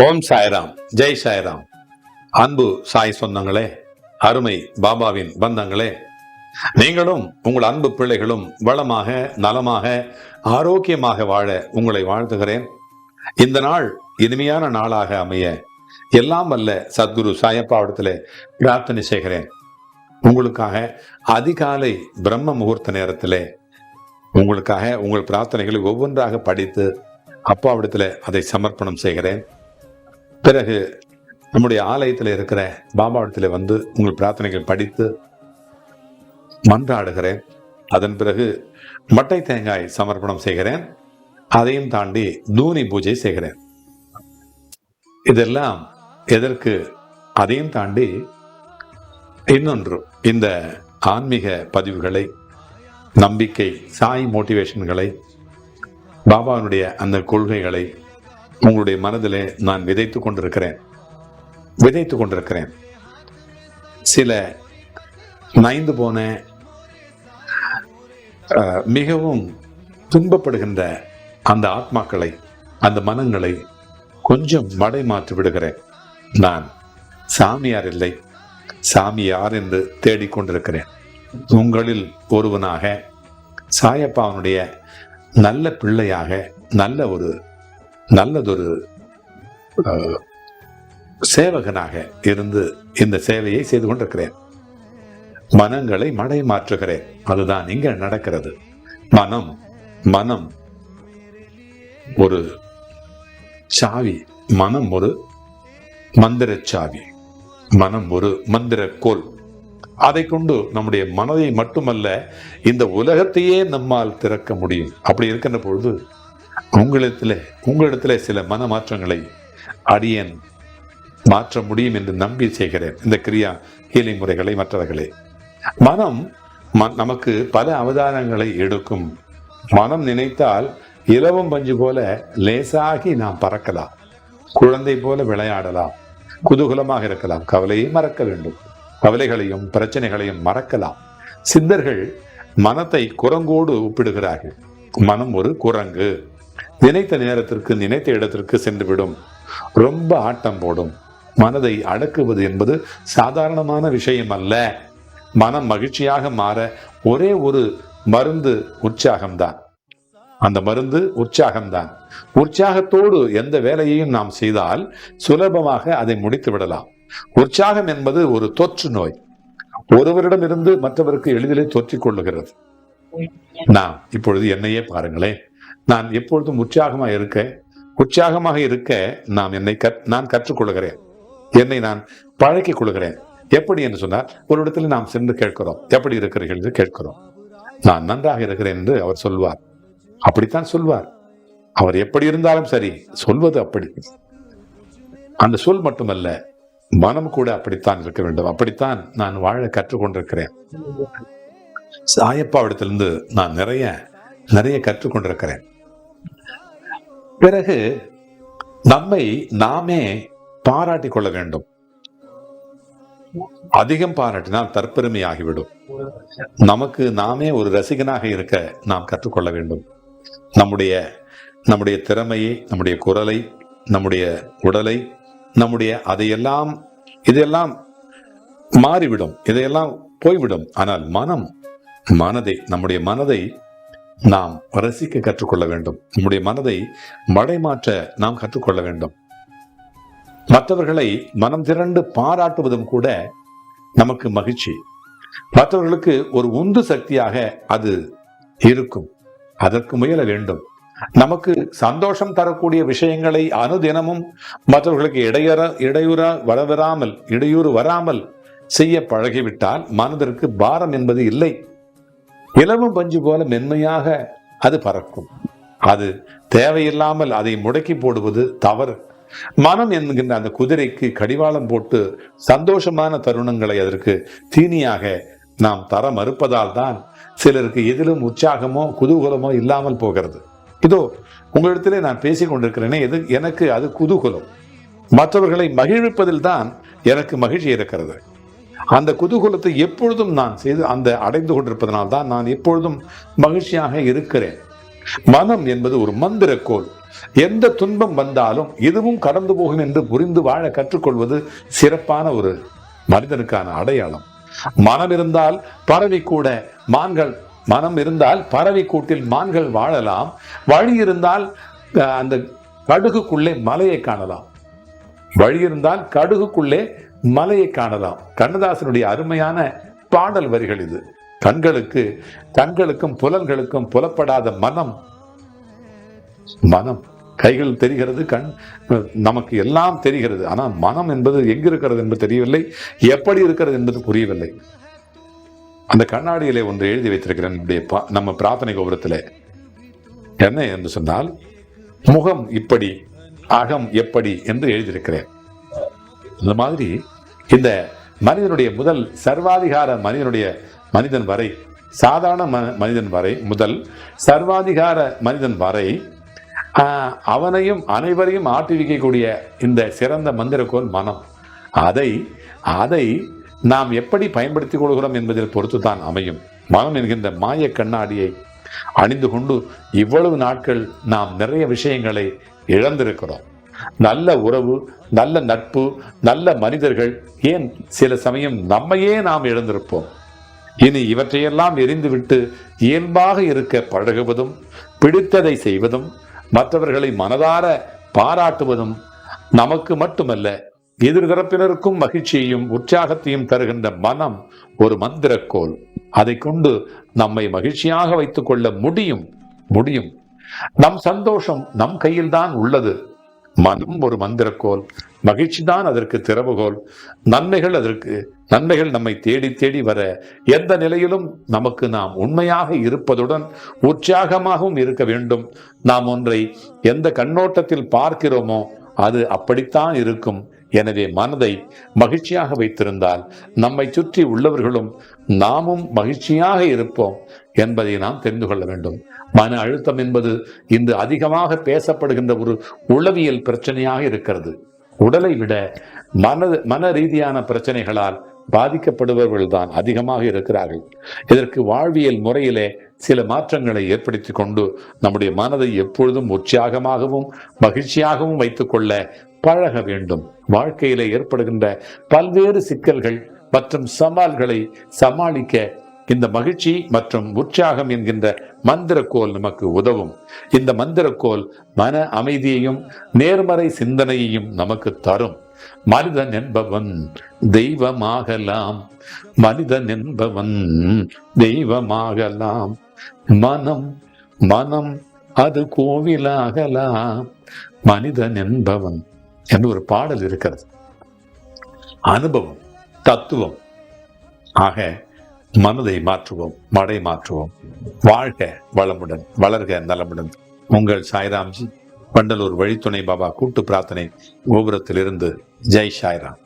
ஓம் சாய்ராம். ஜெய் சாய்ராம். அன்பு சாய் சொந்தங்களே அருமை பாபாவின் பந்தங்களே நீங்களும் உங்கள் அன்பு பிள்ளைகளும் வளமாக நலமாக ஆரோக்கியமாக வாழ உங்களை வாழ்த்துகிறேன். இந்த நாள் இனிமையான நாளாக அமைய எல்லாம் அல்ல சத்குரு சாயப்பாவிடத்தில் பிரார்த்தனை செய்கிறேன். உங்களுக்காக அதிகாலை பிரம்ம முகூர்த்த நேரத்திலே உங்களுக்காக உங்கள் பிரார்த்தனைகளை ஒவ்வொன்றாக படித்து அப்பாவிடத்தில் அதை சமர்ப்பணம் செய்கிறேன். பிறகு நம்முடைய ஆலயத்தில் இருக்கிற பாபாவிடத்தில் வந்து உங்கள் பிரார்த்தனைகள் படித்து மன்றாடுகிறேன். அதன் பிறகு மட்டை தேங்காய் சமர்ப்பணம் செய்கிறேன். அதையும் தாண்டி தூணி பூஜை செய்கிறேன். இதெல்லாம் எதற்கு? அதையும் தாண்டி இன்னொன்று இந்த ஆன்மீக பதிவுகளை நம்பிக்கை சாய் மோட்டிவேஷன்களை பாபாவினுடைய அந்த கொள்கைகளை உங்களுடைய மனதிலே நான் விதைத்து கொண்டிருக்கிறேன். விதைத்து கொண்டிருக்கிறேன். சில நைந்து போன மிகவும் துன்பப்படுகின்ற அந்த ஆத்மாக்களை அந்த மனங்களை கொஞ்சம் மடை மாற்றி விடுகிறேன். நான் சாமியார் இல்லை. சாமி யார் என்று தேடிக்கொண்டிருக்கிறேன் உங்களில் ஒருவனாக சாயப்பாவனுடைய நல்ல பிள்ளையாக நல்ல ஒரு நல்லதொரு சேவகனாக இருந்து இந்த சேவையை செய்து கொண்டிருக்கிறேன். மனங்களை மடை மாற்றுகிறேன். அதுதான் இங்க நடக்கிறது. மனம் மனம். ஒரு சாவி மனம் ஒரு மந்திர சாவி. மனம் ஒரு மந்திர கோல் அதை கொண்டு நம்முடைய மனதை மட்டுமல்ல இந்த உலகத்தையே நம்மால் திறக்க முடியும். அப்படி இருக்கின்ற பொழுது உங்களிடத்தில் உங்களிடத்தில் சில மன மாற்றங்களை அடியேன் மாற்ற முடியும் என்று நம்பி செய்கிறேன். இந்த கிரியா ஹீலிங் முறைகளை மற்றவர்களே. மனம் ம- நமக்கு பல அவதாரங்களை எடுக்கும். மனம் நினைத்தால் இலவம் பஞ்சு போல லேசாகி நாம் பறக்கலாம். குழந்தை போல விளையாடலாம். குதூகலமாக இருக்கலாம். கவலையை மறக்க வேண்டும். கவலைகளையும் பிரச்சனைகளையும் மறக்கலாம். சித்தர்கள் மனத்தை குரங்கோடு ஒப்பிடுகிறார்கள். மனம் ஒரு குரங்கு. நினைத்த நேரத்திற்கு நினைத்த இடத்திற்கு சென்றுவிடும். ரொம்ப ஆட்டம் போடும். மனதை அடக்குவது என்பது சாதாரணமான விஷயம் அல்ல. மனம் மகிழ்ச்சியாக மாற ஒரே ஒரு மருந்து உற்சாகம்தான். அந்த மருந்து உற்சாகம்தான். உற்சாகத்தோடு எந்த வேலையையும் நாம் செய்தால் சுலபமாக அதை முடித்து விடலாம். உற்சாகம் என்பது ஒரு தொற்று நோய். ஒருவரிடமிருந்து மற்றவருக்கு எளிதிலே தொற்றிக் கொள்ளுகிறது. நாம் இப்பொழுது என்னையே பாருங்களேன். நான் எப்பொழுதும் உற்சாகமாக இருக்க உற்சாகமாக இருக்க நாம் என்னை கற்- நான் கற்றுக்கொள்கிறேன். என்னை நான் பழக்கிக் கொள்கிறேன். எப்படி என்று சொன்னால் ஒரு இடத்துல நாம் சென்று கேட்கிறோம். எப்படி இருக்கிறீர்கள் என்று கேட்கிறோம். நான் நன்றாக இருக்கிறேன் என்று அவர் சொல்வார். அப்படித்தான் சொல்வார். அவர் எப்படி இருந்தாலும் சரி சொல்வது அப்படி. அந்த சொல் மட்டுமல்ல மனம் கூட அப்படித்தான் இருக்க வேண்டும். அப்படித்தான் நான் வாழ கற்றுக்கொண்டிருக்கிறேன். சாயப்பாவிடத்திலிருந்து நான் நிறைய நிறைய கற்றுக்கொண்டிருக்கிறேன். பிறகு நம்மை நாமே பாராட்டிக் கொள்ள வேண்டும். அதிகம் பாராட்டினால் தற்பெருமை ஆகிவிடும் நமக்கு நாமே ஒரு ரசிகனாக இருக்க நாம் கற்றுக்கொள்ள வேண்டும். நம்முடைய நம்முடைய திறமையை நம்முடைய குரலை நம்முடைய உடலை நம்முடைய அதையெல்லாம் இதெல்லாம் மாறிவிடும். இதையெல்லாம் போய்விடும். ஆனால் மனம் மனதை நம்முடைய மனதை நாம் ரசிக்க கற்றுக்கொள்ள வேண்டும். நம்முடைய மனதை மடைமாற்ற நாம் கற்றுக்கொள்ள வேண்டும். மற்றவர்களை மனம் திரண்டு பாராட்டுவதும் கூட நமக்கு மகிழ்ச்சி. மற்றவர்களுக்கு ஒரு உந்து சக்தியாக அது இருக்கும். அதற்கு முயல வேண்டும். நமக்கு சந்தோஷம் தரக்கூடிய விஷயங்களை அனுதினமும் மற்றவர்களுக்கு இடையற இடையூற வரவராமல் இடையூறு வராமல் செய்ய பழகிவிட்டால் மனதிற்கு பாரம் என்பது இல்லை. இலவம் பஞ்சு போல மென்மையாக அது பறக்கும். அது தேவையில்லாமல் அதை முடக்கி போடுவது தவறு. மனம் என்கின்ற அந்த குதிரைக்கு கடிவாளம் போட்டு சந்தோஷமான தருணங்களை அதற்கு தீனியாக நாம் தர மறுப்பதால் தான் சிலருக்கு எதிலும் உற்சாகமோ குதூகலமோ இல்லாமல் போகிறது. இதோ உங்களிடத்திலே நான் பேசிக் கொண்டிருக்கிறேனே எது எனக்கு அது குதூகலம். மற்றவர்களை மகிழ்விப்பதில் தான் எனக்கு மகிழ்ச்சி இருக்கிறது. அந்த குதூகூலத்தை எப்பொழுதும் நான் செய்து அந்த அடைந்து கொண்டிருப்பதனால் தான் நான் எப்பொழுதும் மகிழ்ச்சியாக இருக்கிறேன். மனம் என்பது ஒரு மந்திரக்கோள். எந்த துன்பம் வந்தாலும் இதுவும் கடந்து போகும் என்று புரிந்து வாழ கற்றுக்கொள்வது சிறப்பான ஒரு மனிதனுக்கான அடையாளம். மனம் இருந்தால் பறவை கூட மான்கள் மனம் இருந்தால் பறவை கூட்டில் மான்கள் வாழலாம். வழி இருந்தால் அந்த கடுகுக்குள்ளே மலையை காணலாம். வழி இருந்தால் கடுகுக்குள்ளே மலையை காணலாம். கண்ணதாசனுடைய அருமையான பாடல் வரிகள் இது. கண்களுக்கு கண்களுக்கும் புலன்களுக்கும் புலப்படாத மனம். மனம். கைகள் தெரிகிறது கண் நமக்கு எல்லாம் தெரிகிறது. ஆனால் மனம் என்பது எங்கிருக்கிறது என்பது தெரியவில்லை. எப்படி இருக்கிறது என்பது புரியவில்லை. அந்த கண்ணாடியிலே ஒன்று எழுதி வைத்திருக்கிறேன். நம்முடைய பா- நம்ம பிரார்த்தனை கோபுரத்தில். என்ன என்று சொன்னால் முகம் இப்படி அகம் எப்படி என்று எழுதியிருக்கிறேன். இந்த மாதிரி இந்த மனிதனுடைய முதல் சர்வாதிகார மனிதனுடைய மனிதன் வரை சாதாரண மனிதன் வரை முதல் சர்வாதிகார மனிதன் வரை அவனையும் அனைவரையும் ஆட்டிவிக்கக்கூடிய இந்த சிறந்த மந்திரக்கோள் மனம். அதை அதை நாம் எப்படி பயன்படுத்திக் கொள்கிறோம் என்பதில் பொறுத்து தான் அமையும். மனம் என்கின்ற மாய கண்ணாடியை அணிந்து கொண்டு இவ்வளவு நாட்கள் நாம் நிறைய விஷயங்களை இழந்திருக்கிறோம். நல்ல உறவு நல்ல நட்பு நல்ல மனிதர்கள். ஏன் சில சமயம் நம்மையே நாம் இழந்திருப்போம்? இனி இவற்றையெல்லாம் எரிந்துவிட்டு இயல்பாக இருக்க பழகுவதும் பிடித்ததை செய்வதும் மற்றவர்களை மனதார பாராட்டுவதும் நமக்கு மட்டுமல்ல எதிர்தரப்பினருக்கும் மகிழ்ச்சியையும் உற்சாகத்தையும் தருகின்ற மனம் ஒரு மந்திரக்கோல் அதை கொண்டு நம்மை மகிழ்ச்சியாக வைத்துக் கொள்ள முடியும்? முடியும். நம் சந்தோஷம் நம் கையில்தான் உள்ளது. மனம் ஒரு மந்திரக்கோல் மகிழ்ச்சி தான் அதற்கு திறவுகோல் நன்மைகள் அதற்கு நன்மைகள் நம்மை தேடி தேடி வர. எந்த நிலையிலும் நமக்கு நாம் உண்மையாக இருப்பதுடன் உற்சாகமாகவும் இருக்க வேண்டும். நாம் ஒன்றை எந்த கண்ணோட்டத்தில் பார்க்கிறோமோ அது அப்படித்தான் இருக்கும். எனவே மனதை மகிழ்ச்சியாக வைத்திருந்தால் நம்மை சுற்றி உள்ளவர்களும் நாமும் மகிழ்ச்சியாக இருப்போம் என்பதை நாம் தெரிந்து கொள்ள வேண்டும். மன அழுத்தம் என்பது இன்று அதிகமாக பேசப்படுகின்ற ஒரு உளவியல் பிரச்சனையாக இருக்கிறது. உடலை விட மன மன ரீதியான பிரச்சனைகளால் பாதிக்கப்படுபவர்கள் தான் அதிகமாக இருக்கிறார்கள். இதற்கு வாழ்வியல் முறையிலே சில மாற்றங்களை ஏற்படுத்தி கொண்டு நம்முடைய மனதை எப்பொழுதும் உற்சாகமாகவும் மகிழ்ச்சியாகவும் வைத்துக்கொள்ள பழக வேண்டும். வாழ்க்கையிலே ஏற்படுகின்ற பல்வேறு சிக்கல்கள் மற்றும் சவால்களை சமாளிக்க இந்த மகிழ்ச்சி மற்றும் உற்சாகம் என்கின்ற மந்திரக்கோல் நமக்கு உதவும். இந்த மந்திரக்கோல் மன அமைதியையும் நேர்மறை சிந்தனையையும் நமக்கு தரும். மனிதன் என்பவன் தெய்வமாகலாம். மனிதன் என்பவன் தெய்வமாகலாம். மனம் மனம் அது கோவிலாகலாம். மனிதன் என்பவன் என்று ஒரு பாடல் இருக்கிறது. அனுபவம் தத்துவம். ஆக மனதை மாற்றுவோம் மடை மாற்றுவோம். வாழ்க வளமுடன் வளர்க நலமுடன். உங்கள் சாய்ராம்ஜி வண்டலூர் வழித்துணை பாபா கூட்டு பிரார்த்தனை கோபுரத்திலிருந்து ஜெய் சாய்ராம்.